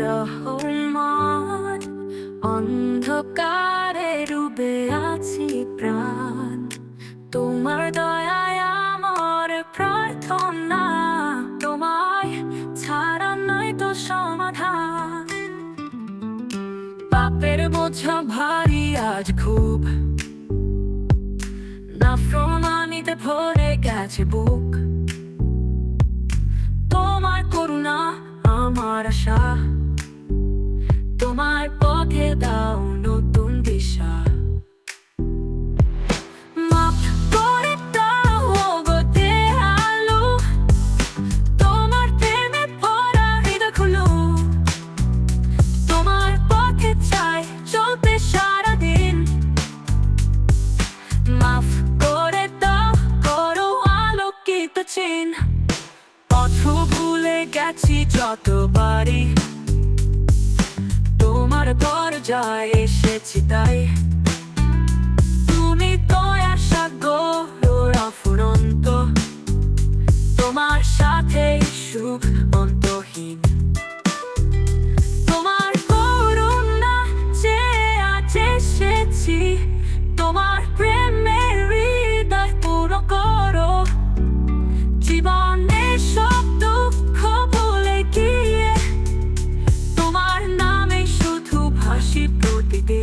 রহমান অন্ধকারে রূপে আছি প্রাণ। তোমার দয়ায় আমার প্রার্থনা, তোমায় ছাড়া নয় তো সমাধান। পাপের বোঝা ভারী আজ খুব। না প্রমাণিতে ভরে গেছে বুক। তোমার করুণা, আমার আশা। গেছি যতবারই। তোমার দরজায় এসেছি তাই। তুমি তো আশা গোরা ফুরন্ত তোমার সাথে সুখ, অন্তহীন। deep, deep, deep, deep.